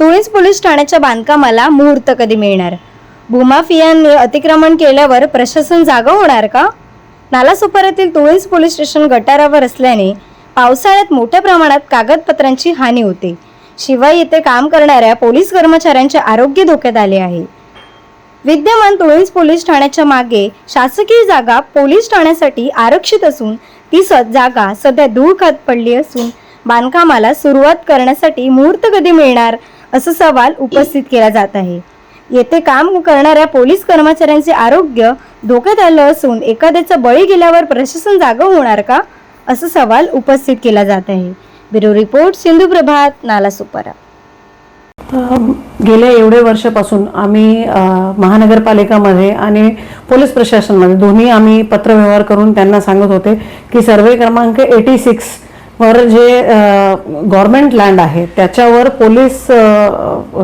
तुळीज police ठाण्याच्या बांधकामाला मुहूर्त कधी मिळणार? भूमाफियांनी अतिक्रमण केल्यावर प्रशासन जागा होणार का? नालासोपाऱ्यातील तुळीज पोलीस स्टेशन गटारावर असल्याने पावसाळ्यात मोठ्या प्रमाणात कागदपत्रांची हानी होते. शिवाय येथे काम करणाऱ्या पोलीस कर्मचाऱ्यांचे आरोग्य धोक्यात आले आहे. विद्यमान तुळीज पोलीस ठाण्याच्या मागे शासकीय जागा पोलीस ठाण्यासाठी आरक्षित असून ती जागा सध्या धूळ खात पडली असून बांधकामाला सुरुवात करण्यासाठी मुहूर्त कधी मिळणार? असा सवाल उपस्थित केला जात आहे. येथे काम करणाऱ्या पोलीस कर्मचाऱ्यांचे आरोग्य धोक्यात आलं असून एखाद्याचा बळी गेल्यावर प्रशासन जागा होणार का? असा सवाल उपस्थित केला जात आहे. ब्युरो रिपोर्ट सिंधू प्रभात नाला सुपारा. गेल्या एवढे वर्षापासून आम्ही महानगरपालिकामध्ये आणि पोलीस प्रशासनमध्ये दोन्ही आम्ही पत्रव्यवहार करून त्यांना सांगत होते की सर्वे क्रमांक एटी सिक्स वर जे गव्हर्नमेंट लँड आहे त्याच्यावर पोलीस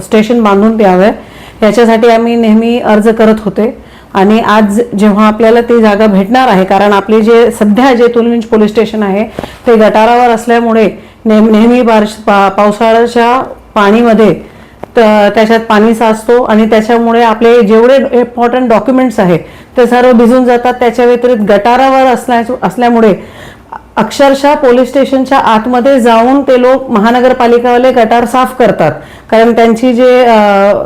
स्टेशन बांधून द्यावं याच्यासाठी आम्ही नेहमी अर्ज करत होते. आणि आज जेव्हा आपल्याला ती जागा भेटणार आहे कारण आपले जे सध्या जे तुलमिंज पोलीस स्टेशन आहे ते गटारावर असल्यामुळे नेह नेहमी बारश पा पावसाळ्याच्या पाणीमध्ये त- त्याच्यात पाणी साचतो आणि त्याच्यामुळे आपले जेवढे इम्पॉर्टंट डॉक्युमेंट्स आहेत ते सर्व भिजून जातात. त्याच्या व्यतिरिक्त गटारावर असल्या असल्यामुळे अक्षरशः पोलीस स्टेशनच्या आतमध्ये जाऊन ते लोक महानगरपालिकावाले गटार साफ करतात. कारण त्यांची जे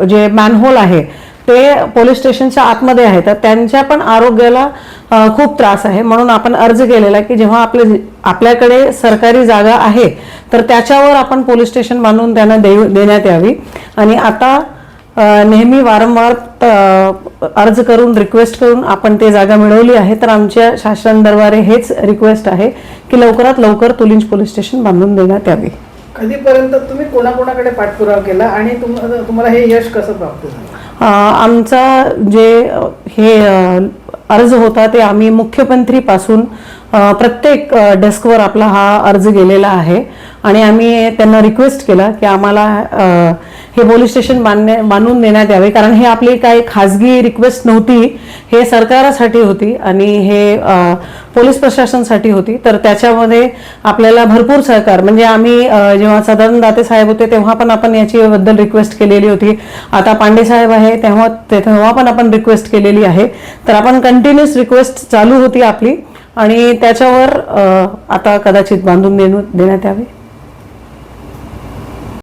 जे मॅनहोल आहे ते पोलीस स्टेशनच्या आतमध्ये आहे. तर त्यांच्या पण आरोग्याला खूप त्रास आहे. म्हणून आपण अर्ज केलेला की जेव्हा आपले आपल्याकडे सरकारी जागा आहे तर त्याच्यावर आपण पोलीस स्टेशन बांधून त्यांना देऊ देण्यात यावी. आणि आता नेहमी वारंवार अर्ज करून रिक्वेस्ट करून आपण ते जागा मिळवली आहे तर आमच्या शासन दरबारे हेच रिक्वेस्ट आहे की लवकरात लवकर तुलिंज पोलीस स्टेशन बांधून देण्यात यावी. कधीपर्यंत तुम्ही कोणाकोणाकडे पाठपुरावा केला आणि तुम- तुम्हाला हे यश कसं प्राप्त झालं? आमचा जे हे अर्ज होता ते आम्ही मुख्यमंत्रीपासून प्रत्येक डेस्कवर आपला हा अर्ज गेलेला आहे. आणि आम्ही त्यांना रिक्वेस्ट केला की आम्हाला हे पोलीस स्टेशन मान्य मानून देण्यात यावे. कारण हे आपली काही खाजगी रिक्वेस्ट नव्हती. हे सरकारासाठी होती आणि हे पोलीस प्रशासनसाठी होती. तर त्याच्यामध्ये आपल्याला भरपूर सहकार म्हणजे आम्ही जेव्हा सदानंद दाते साहेब होते तेव्हा पण आपण याचीबद्दल रिक्वेस्ट केलेली होती. आता पांडे साहेब आहे तेव्हा ते- तेव्हा पण आपण रिक्वेस्ट केलेली आहे. तर आपण कंटिन्युअस रिक्वेस्ट चालू होती आपली. आणि त्याच्यावर आता कदाचित बांधून देणं देण्यात यावे.